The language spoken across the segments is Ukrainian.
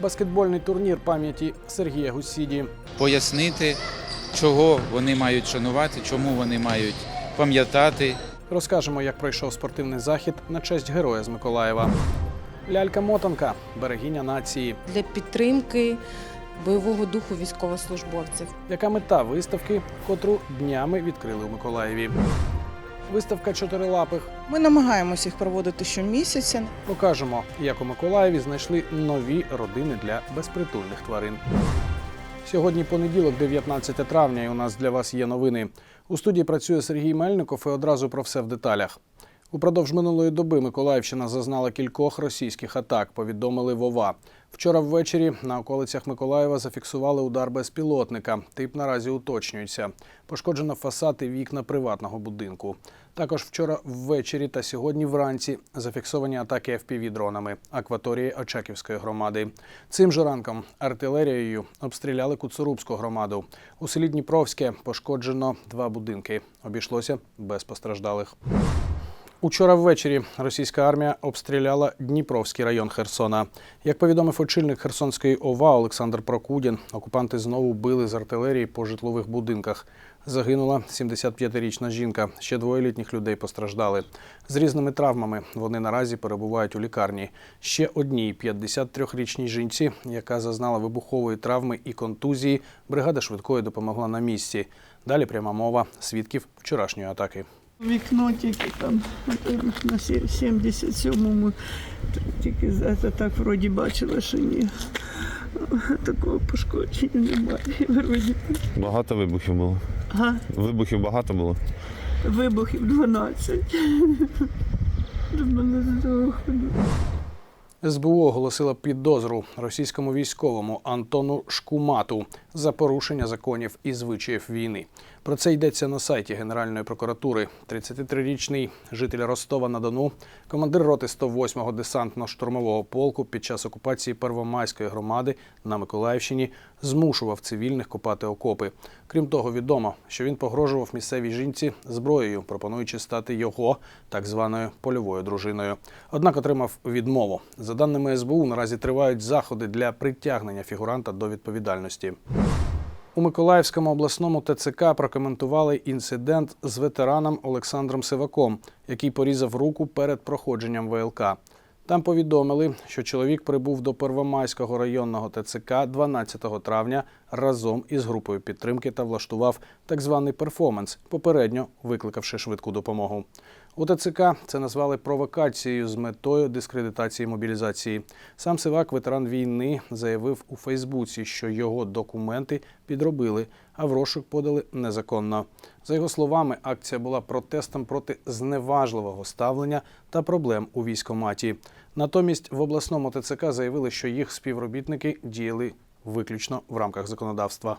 Баскетбольний турнір пам'яті Сергія Гусіді. пояснити, чого вони мають шанувати, чому вони мають пам'ятати. Розкажемо, як пройшов спортивний захід на честь героя з Миколаєва. Лялька Мотанка, берегиня нації. для підтримки бойового духу військовослужбовців. Яка мета виставки, котру днями відкрили у Миколаєві? Виставка чотирилапих. Ми намагаємося їх проводити щомісяця. Покажемо, як у Миколаєві знайшли нові родини для безпритульних тварин. Сьогодні понеділок, 19 травня, і у нас для вас є новини. У студії працює Сергій Мельников і одразу про все в деталях. Упродовж минулої доби Миколаївщина зазнала кількох російських атак. Повідомили Вова. Вчора ввечері на околицях Миколаєва зафіксували удар безпілотника. Тип наразі уточнюється. Пошкоджено фасад і вікна приватного будинку. Також вчора ввечері та сьогодні вранці зафіксовані атаки FPV-дронами акваторії Очаківської громади. Цим же ранком артилерією обстріляли Куцурубську громаду. У селі Дніпровське пошкоджено два будинки. Обійшлося без постраждалих. Учора ввечері російська армія обстріляла Дніпровський район Херсона. Як повідомив очільник Херсонської ОВА Олександр Прокудін, окупанти знову били з артилерії по житлових будинках. Загинула 75-річна жінка. Ще двоє літніх людей постраждали. З різними травмами вони наразі перебувають у лікарні. Ще одній 53-річній жінці, яка зазнала вибухової травми і контузії, бригада швидкої допомогла на місці. Далі пряма мова свідків вчорашньої атаки. Вікно тільки там на сі- 77-му, тільки за це так вроді бачила, що ні. Такого пошкодження немає. Вроді. Багато вибухів було. Ага, Вибухів багато було. вибухів 12. До мене здохли. СБУ оголосила підозру російському військовому Антону Шкумату за порушення законів і звичаїв війни. Про це йдеться на сайті Генеральної прокуратури. 33-річний житель Ростова на Дону, командир роти 108-го десантно-штурмового полку під час окупації Первомайської громади на Миколаївщині змушував цивільних копати окопи. Крім того, відомо, що він погрожував місцевій жінці зброєю, пропонуючи стати його так званою польовою дружиною. Однак отримав відмову. За даними СБУ, наразі тривають заходи для притягнення фігуранта до відповідальності. У Миколаївському обласному ТЦК прокоментували інцидент з ветераном Олександром Сиваком, який порізав руку перед проходженням ВЛК. Там повідомили, що чоловік прибув до Первомайського районного ТЦК 12 травня разом із групою підтримки та влаштував так званий перформанс, попередньо викликавши швидку допомогу. У ТЦК це назвали провокацією з метою дискредитації мобілізації. Сам Сивак, ветеран війни, заявив у Фейсбуці, що його документи підробили, а в розшук подали незаконно. За його словами, акція була протестом проти зневажливого ставлення та проблем у військоматі. Натомість в обласному ТЦК заявили, що їх співробітники діяли виключно в рамках законодавства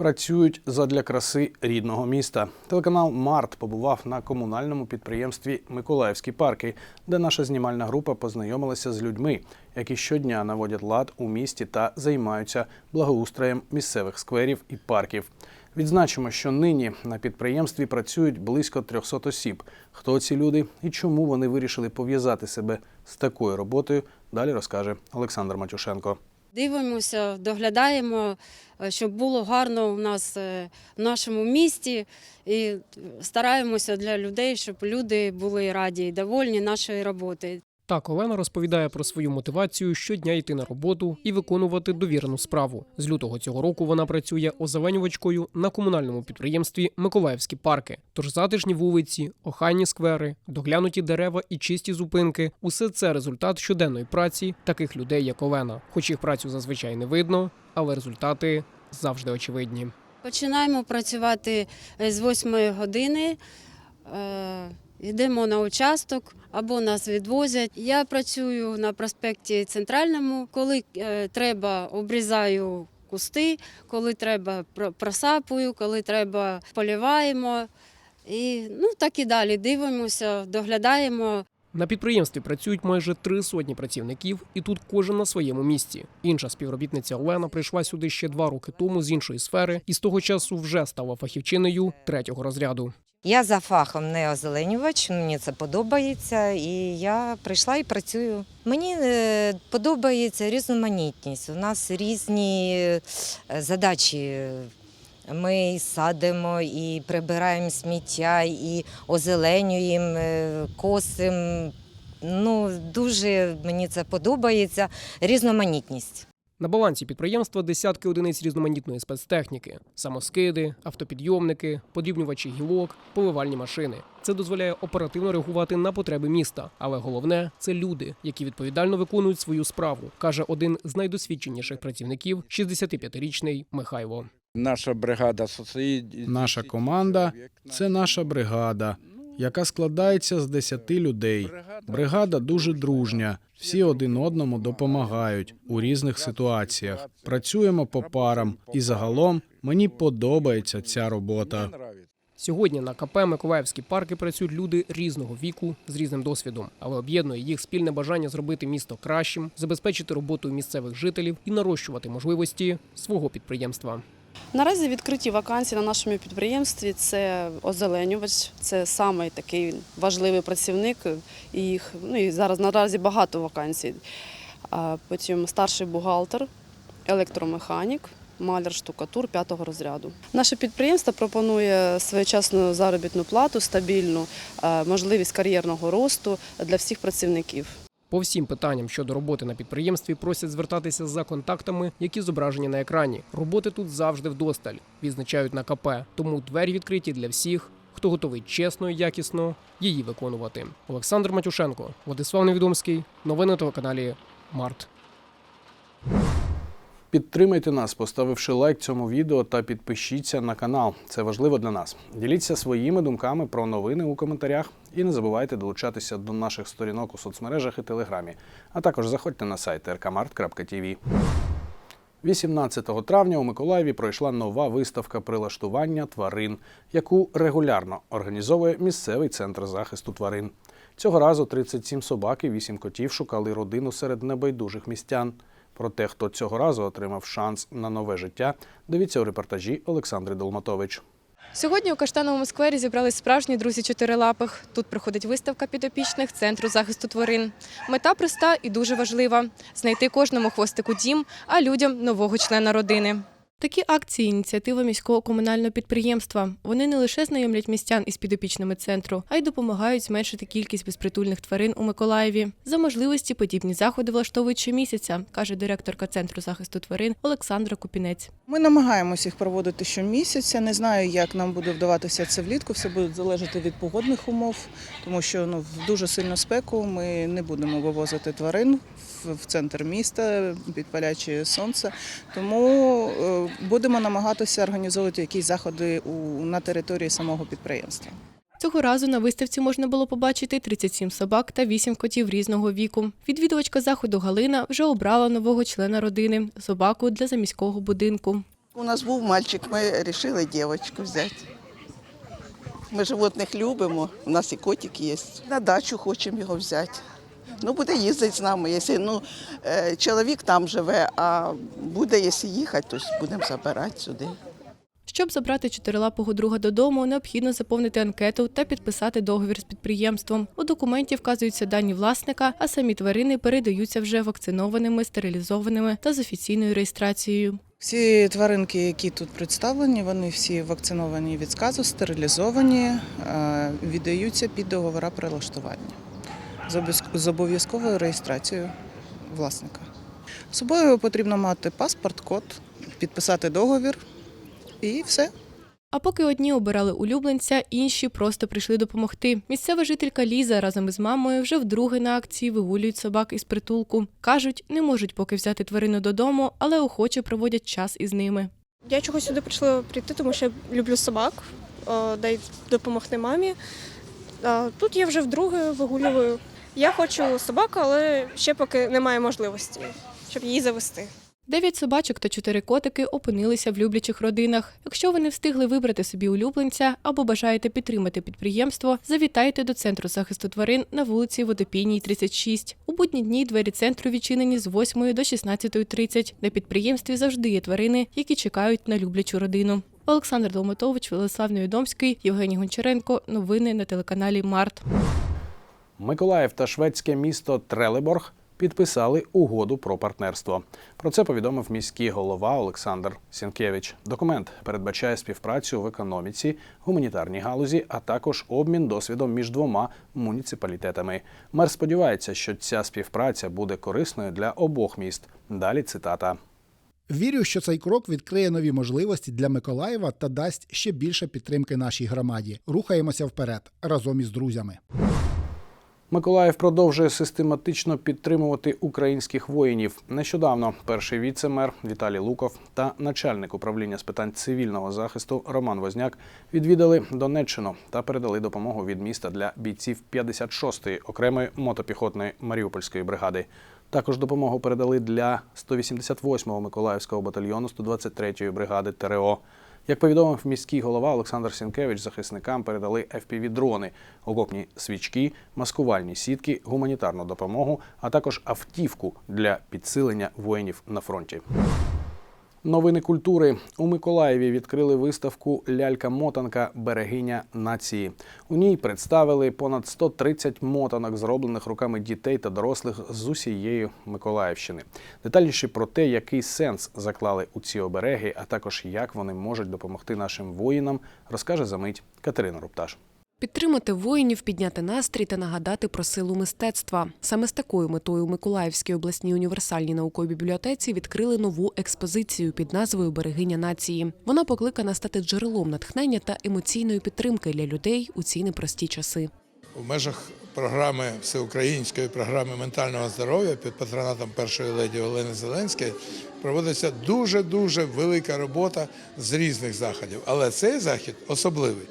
працюють задля краси рідного міста. Телеканал Март побував на комунальному підприємстві Миколаївські парки, де наша знімальна група познайомилася з людьми, які щодня наводять лад у місті та займаються благоустроєм місцевих скверів і парків. Відзначимо, що нині на підприємстві працюють близько 300 осіб. Хто ці люди і чому вони вирішили пов'язати себе з такою роботою? Далі розкаже Олександр Матюшенко. Дивимося, доглядаємо, е, щоб було гарно у нас е, в нашому місті, і стараємося для людей, щоб люди були раді і довольні нашої роботи. Так, Олена розповідає про свою мотивацію щодня йти на роботу і виконувати довірену справу. З лютого цього року вона працює озеленювачкою на комунальному підприємстві Миколаївські парки. Тож затишні вулиці, охайні сквери, доглянуті дерева і чисті зупинки усе це результат щоденної праці таких людей, як Олена. Хоч їх працю зазвичай не видно, але результати завжди очевидні. Починаємо працювати е, з 8 години. Йдемо на участок або нас відвозять. Я працюю на проспекті Центральному. Коли е, треба, обрізаю кусти, коли треба, про- просапую, коли треба, поліваємо. І ну, так і далі. Дивимося, доглядаємо. На підприємстві працюють майже три сотні працівників, і тут кожен на своєму місці. Інша співробітниця Олена прийшла сюди ще два роки тому з іншої сфери, і з того часу вже стала фахівчиною третього розряду. Я за фахом не озеленювач, мені це подобається, і я прийшла і працюю. Мені е, подобається різноманітність. У нас різні е, задачі. Ми і садимо, і прибираємо сміття, і озеленюємо, е, косимо. Ну, дуже мені це подобається. Різноманітність. На балансі підприємства десятки одиниць різноманітної спецтехніки: самоскиди, автопідйомники, подрібнювачі гілок, поливальні машини. Це дозволяє оперативно реагувати на потреби міста. Але головне це люди, які відповідально виконують свою справу, каже один з найдосвідченіших працівників, 65-річний Михайло. Наша бригада. Наша команда це наша бригада, яка складається з 10 людей. Бригада дуже дружня. Всі один одному допомагають у різних ситуаціях. Працюємо по парам, і загалом мені подобається ця робота. Сьогодні на КП Миколаївські парки працюють люди різного віку з різним досвідом, але об'єднує їх спільне бажання зробити місто кращим, забезпечити роботу місцевих жителів і нарощувати можливості свого підприємства. Наразі відкриті вакансії на нашому підприємстві це озеленювач, це самий такий важливий працівник. І їх ну і зараз наразі багато вакансій. А потім старший бухгалтер, електромеханік, маляр штукатур п'ятого розряду. Наше підприємство пропонує своєчасну заробітну плату, стабільну можливість кар'єрного росту для всіх працівників. По всім питанням щодо роботи на підприємстві просять звертатися за контактами, які зображені на екрані. Роботи тут завжди вдосталь, відзначають на КП. Тому двері відкриті для всіх, хто готовий чесно і якісно її виконувати. Олександр Матюшенко, Владислав Невідомський, новини на телеканалі Март. Підтримайте нас, поставивши лайк цьому відео та підпишіться на канал. Це важливо для нас. Діліться своїми думками про новини у коментарях і не забувайте долучатися до наших сторінок у соцмережах і телеграмі. А також заходьте на сайт rkmart.tv. 18 травня у Миколаєві пройшла нова виставка прилаштування тварин, яку регулярно організовує місцевий центр захисту тварин. Цього разу 37 собак і 8 котів шукали родину серед небайдужих містян. Про те, хто цього разу отримав шанс на нове життя, дивіться у репортажі Олександри Долматович. Сьогодні у Каштановому сквері зібрались справжні друзі чотирилапих. Тут проходить виставка підопічних центру захисту тварин. Мета проста і дуже важлива знайти кожному хвостику дім, а людям нового члена родини. Такі акції ініціатива міського комунального підприємства. Вони не лише знайомлять містян із підопічними центру, а й допомагають зменшити кількість безпритульних тварин у Миколаєві. За можливості подібні заходи влаштовують щомісяця, каже директорка центру захисту тварин Олександра Купінець. Ми намагаємося їх проводити щомісяця. Не знаю, як нам буде вдаватися це влітку. Все буде залежати від погодних умов, тому що ну в дуже сильну спеку ми не будемо вивозити тварин в- центр міста під паляче сонце. Тому е, будемо намагатися організовувати якісь заходи у на території самого підприємства. Цього разу на виставці можна було побачити 37 собак та 8 котів різного віку. Відвідувачка заходу Галина вже обрала нового члена родини собаку для заміського будинку. У нас був мальчик, ми вирішили дівчинку взяти. Ми животних любимо, у нас і котик є. На дачу хочемо його взяти. Ну, буде їздити з нами. Якщо ну, е, чоловік там живе, а буде, якщо їхати, то будемо забирати сюди. Щоб забрати чотирилапого друга додому, необхідно заповнити анкету та підписати договір з підприємством. У документі вказуються дані власника, а самі тварини передаються вже вакцинованими, стерилізованими та з офіційною реєстрацією. Всі тваринки, які тут представлені, вони всі вакциновані від сказу, стерилізовані, е, віддаються під договора прилаштування з обов'язк- з обов'язковою реєстрацією власника. З собою потрібно мати паспорт, код, підписати договір і все. А поки одні обирали улюбленця, інші просто прийшли допомогти. Місцева жителька Ліза разом із мамою вже вдруге на акції вигулюють собак із притулку. Кажуть, не можуть поки взяти тварину додому, але охоче проводять час із ними. Я чогось сюди прийшла прийти, тому що я люблю собак, дай допомогти мамі. А Тут я вже вдруге вигулюю. Я хочу собаку, але ще поки немає можливості, щоб її завести. Дев'ять собачок та чотири котики опинилися в люблячих родинах. Якщо ви не встигли вибрати собі улюбленця або бажаєте підтримати підприємство, завітайте до центру захисту тварин на вулиці Водопійній, 36. У будні дні двері центру відчинені з 8 до 16.30. На підприємстві завжди є тварини, які чекають на люблячу родину. Олександр Долматович, Владислав Невідомський, Євгеній Гончаренко. Новини на телеканалі Март. Миколаїв та шведське місто Трелеборг підписали угоду про партнерство. Про це повідомив міський голова Олександр Сінкевич. Документ передбачає співпрацю в економіці, гуманітарній галузі, а також обмін досвідом між двома муніципалітетами. Мер сподівається, що ця співпраця буде корисною для обох міст. Далі цитата. Вірю, що цей крок відкриє нові можливості для Миколаєва та дасть ще більше підтримки нашій громаді. Рухаємося вперед разом із друзями. Миколаїв продовжує систематично підтримувати українських воїнів. Нещодавно перший віце-мер Віталій Луков та начальник управління з питань цивільного захисту Роман Возняк відвідали Донеччину та передали допомогу від міста для бійців 56-ї окремої мотопіхотної Маріупольської бригади. Також допомогу передали для 188-го Миколаївського батальйону 123-ї бригади ТРО. Як повідомив міський голова Олександр Сінкевич, захисникам передали FPV-дрони, окопні свічки, маскувальні сітки, гуманітарну допомогу, а також автівку для підсилення воїнів на фронті. Новини культури у Миколаєві відкрили виставку Лялька-мотанка Берегиня нації. У ній представили понад 130 мотанок, зроблених руками дітей та дорослих з усієї Миколаївщини. Детальніше про те, який сенс заклали у ці обереги, а також як вони можуть допомогти нашим воїнам, розкаже за мить Катерина Рупташ. Підтримати воїнів, підняти настрій та нагадати про силу мистецтва. Саме з такою метою у Миколаївській обласній універсальній науковій бібліотеці відкрили нову експозицію під назвою Берегиня нації. Вона покликана стати джерелом натхнення та емоційної підтримки для людей у ці непрості часи. У межах програми всеукраїнської програми ментального здоров'я під патронатом першої леді Олени Зеленської проводиться дуже дуже велика робота з різних заходів. Але цей захід особливий.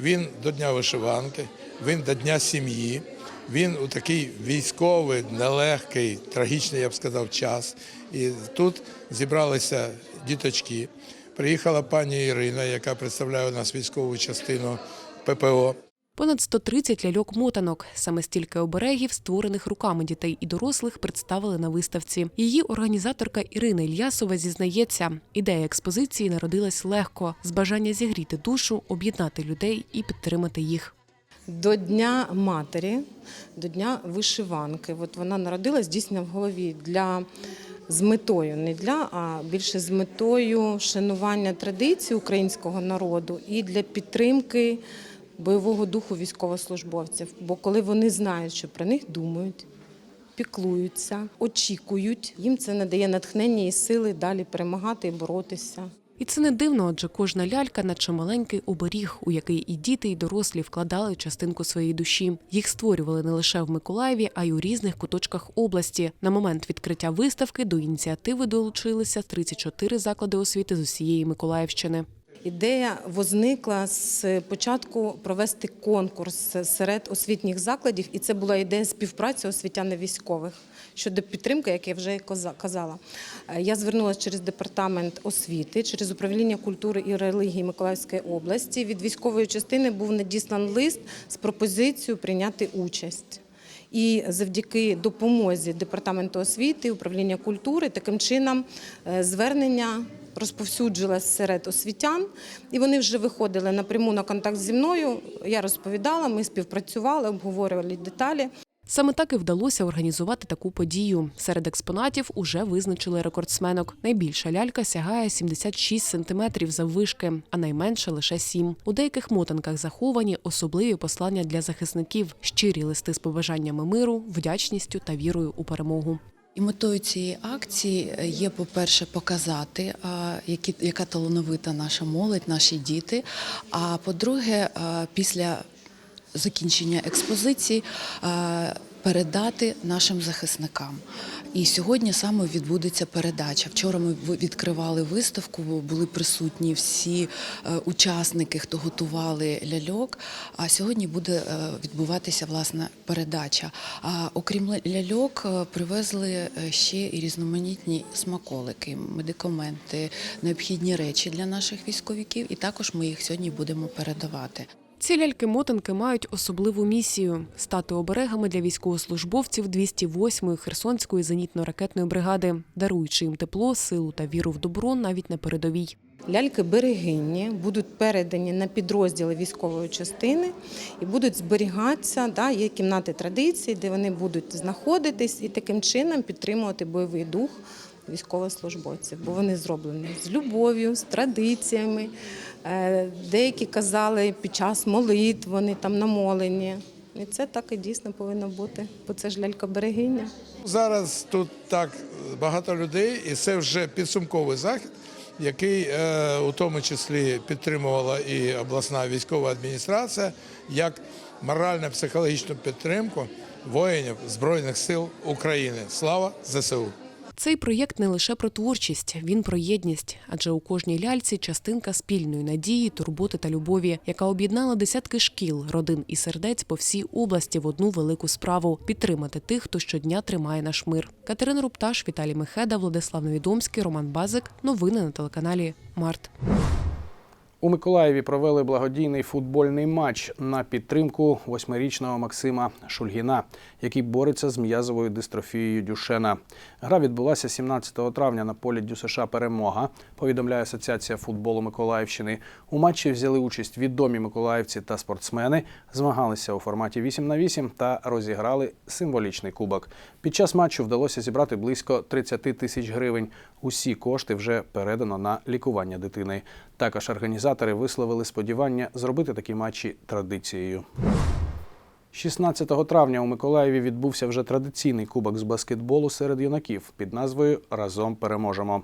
Він до Дня вишиванки, він до Дня сім'ї. Він у такий військовий, нелегкий, трагічний, я б сказав, час. І тут зібралися діточки. Приїхала пані Ірина, яка представляє у нас військову частину ППО. Понад 130 ляльок-мотанок. Саме стільки оберегів, створених руками дітей і дорослих, представили на виставці. Її організаторка Ірина Ільясова зізнається, ідея експозиції народилась легко з бажання зігріти душу, об'єднати людей і підтримати їх. До Дня матері, до Дня вишиванки. От вона народилась дійсно в голові для з метою, не для, а більше з метою шанування традицій українського народу і для підтримки бойового духу військовослужбовців. Бо коли вони знають, що про них думають, піклуються, очікують, їм це надає натхнення і сили далі перемагати і боротися. І це не дивно, адже кожна лялька, наче маленький оберіг, у який і діти, і дорослі вкладали частинку своєї душі. Їх створювали не лише в Миколаєві, а й у різних куточках області. На момент відкриття виставки до ініціативи долучилися 34 заклади освіти з усієї Миколаївщини. Ідея возникла з початку провести конкурс серед освітніх закладів, і це була ідея співпраці освітян військових щодо підтримки, як я вже казала. Я звернулася через департамент освіти, через управління культури і релігії Миколаївської області. Від військової частини був надіслан лист з пропозицією прийняти участь. І завдяки допомозі департаменту освіти, управління культури, таким чином звернення розповсюджилась серед освітян, і вони вже виходили напряму на контакт зі мною. Я розповідала, ми співпрацювали, обговорювали деталі. Саме так і вдалося організувати таку подію. Серед експонатів уже визначили рекордсменок. Найбільша лялька сягає 76 сантиметрів заввишки, а найменша лише 7. У деяких мотанках заховані особливі послання для захисників, щирі листи з побажаннями миру, вдячністю та вірою у перемогу. І метою цієї акції є, по-перше, показати, які, яка талановита наша молодь, наші діти. А по-друге, після закінчення експозиції передати нашим захисникам. І сьогодні саме відбудеться передача. Вчора ми відкривали виставку, були присутні всі учасники, хто готували ляльок. А сьогодні буде відбуватися власне передача. А окрім ляльок, привезли ще і різноманітні смаколики, медикаменти, необхідні речі для наших військовиків. І також ми їх сьогодні будемо передавати. Ці ляльки-мотанки мають особливу місію стати оберегами для військовослужбовців 208-ї Херсонської зенітно-ракетної бригади, даруючи їм тепло, силу та віру в добро навіть на передовій. Ляльки берегині будуть передані на підрозділи військової частини і будуть зберігатися. Да, є кімнати традицій, де вони будуть знаходитись і таким чином підтримувати бойовий дух військовослужбовців, бо вони зроблені з любов'ю, з традиціями. Е, Деякі казали під час молитв, вони там намолені. І це так і дійсно повинно бути, бо це ж лялька берегиня. Зараз тут так багато людей, і це вже підсумковий захід, який е, у тому числі підтримувала і обласна військова адміністрація як морально-психологічну підтримку воїнів Збройних сил України. Слава ЗСУ! Цей проєкт не лише про творчість, він про єдність, адже у кожній ляльці частинка спільної надії, турботи та любові, яка об'єднала десятки шкіл, родин і сердець по всій області в одну велику справу підтримати тих, хто щодня тримає наш мир. Катерина Рупташ, Віталій Мехеда, Владислав Новідомський, Роман Базик. Новини на телеканалі Март. У Миколаєві провели благодійний футбольний матч на підтримку восьмирічного Максима Шульгіна, який бореться з м'язовою дистрофією Дюшена. Гра відбулася 17 травня на полі ДЮСШ Перемога. Повідомляє Асоціація футболу Миколаївщини. У матчі взяли участь відомі миколаївці та спортсмени, змагалися у форматі 8 на 8 та розіграли символічний кубок. Під час матчу вдалося зібрати близько 30 тисяч гривень. Усі кошти вже передано на лікування дитини. Також організатори висловили сподівання зробити такі матчі традицією. 16 травня у Миколаєві відбувся вже традиційний кубок з баскетболу серед юнаків під назвою Разом переможемо.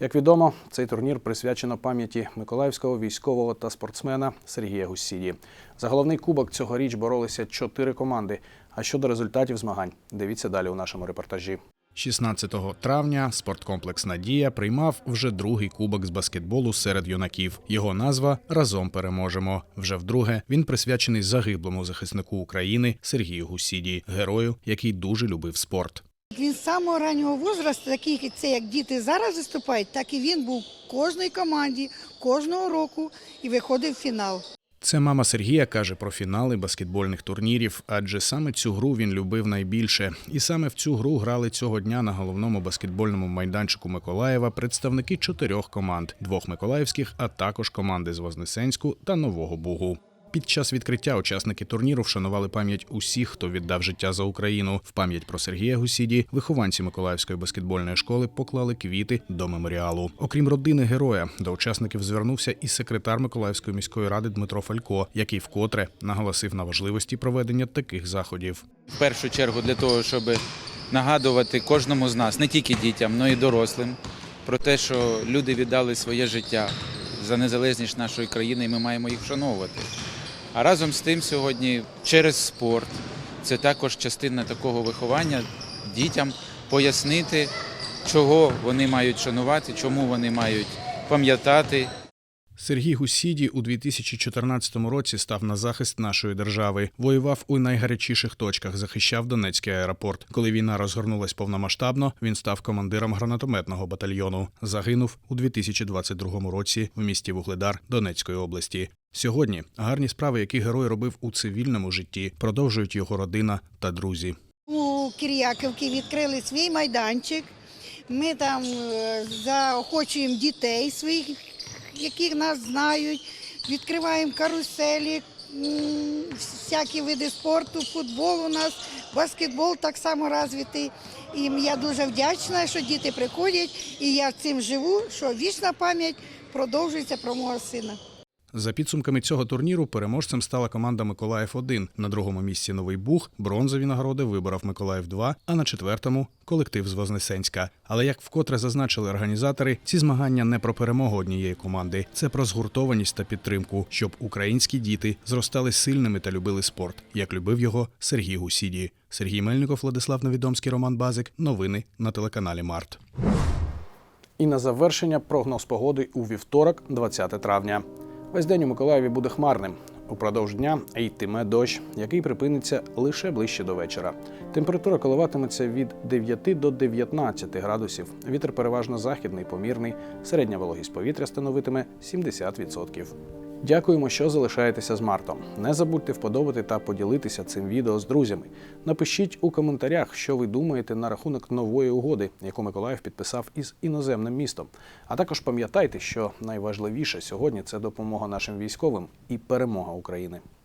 Як відомо, цей турнір присвячено пам'яті миколаївського військового та спортсмена Сергія Гусіді. За головний кубок цьогоріч боролися чотири команди. А щодо результатів змагань, дивіться далі у нашому репортажі. 16 травня спорткомплекс Надія приймав вже другий кубок з баскетболу серед юнаків. Його назва Разом переможемо. Вже вдруге він присвячений загиблому захиснику України Сергію Гусіді, герою, який дуже любив спорт. Він з самого раннього возрасту, такий це як діти зараз виступають, так і він був в кожній команді кожного року і виходив в фінал. Це мама Сергія каже про фінали баскетбольних турнірів, адже саме цю гру він любив найбільше. І саме в цю гру грали цього дня на головному баскетбольному майданчику Миколаєва представники чотирьох команд: двох миколаївських, а також команди з Вознесенську та Нового Бугу. Під час відкриття учасники турніру вшанували пам'ять усіх, хто віддав життя за Україну. В пам'ять про Сергія Гусіді вихованці Миколаївської баскетбольної школи поклали квіти до меморіалу. Окрім родини героя, до учасників звернувся і секретар Миколаївської міської ради Дмитро Фалько, який вкотре наголосив на важливості проведення таких заходів. В першу чергу для того, щоб нагадувати кожному з нас, не тільки дітям, але й дорослим, про те, що люди віддали своє життя за незалежність нашої країни, і ми маємо їх вшановувати. А разом з тим сьогодні через спорт це також частина такого виховання дітям пояснити, чого вони мають шанувати, чому вони мають пам'ятати. Сергій Гусіді у 2014 році став на захист нашої держави. Воював у найгарячіших точках, захищав Донецький аеропорт. Коли війна розгорнулась повномасштабно, він став командиром гранатометного батальйону. Загинув у 2022 році в місті Вугледар Донецької області. Сьогодні гарні справи, які герой робив у цивільному житті, продовжують його родина та друзі. У Кір'яківці відкрили свій майданчик. Ми там е, заохочуємо дітей своїх, яких нас знають. Відкриваємо каруселі, всякі види спорту, футбол у нас, баскетбол так само розвитий. І я дуже вдячна, що діти приходять, і я цим живу, що вічна пам'ять продовжується про мого сина. За підсумками цього турніру переможцем стала команда Миколаїв 1 На другому місці Новий Буг, бронзові нагороди виборов Миколаїв 2 а на четвертому колектив з Вознесенська. Але як вкотре зазначили організатори, ці змагання не про перемогу однієї команди, це про згуртованість та підтримку, щоб українські діти зростали сильними та любили спорт, як любив його Сергій Гусіді. Сергій Мельников, Владислав Новідомський, Роман Базик. Новини на телеканалі Март. І на завершення прогноз погоди у вівторок, 20 травня. Весь день у Миколаєві буде хмарним. Упродовж дня йтиме дощ, який припиниться лише ближче до вечора. Температура коливатиметься від 9 до 19 градусів. Вітер переважно західний, помірний. Середня вологість повітря становитиме 70%. Дякуємо, що залишаєтеся з Мартом. Не забудьте вподобати та поділитися цим відео з друзями. Напишіть у коментарях, що ви думаєте на рахунок нової угоди, яку Миколаїв підписав із іноземним містом. А також пам'ятайте, що найважливіше сьогодні це допомога нашим військовим і перемога України.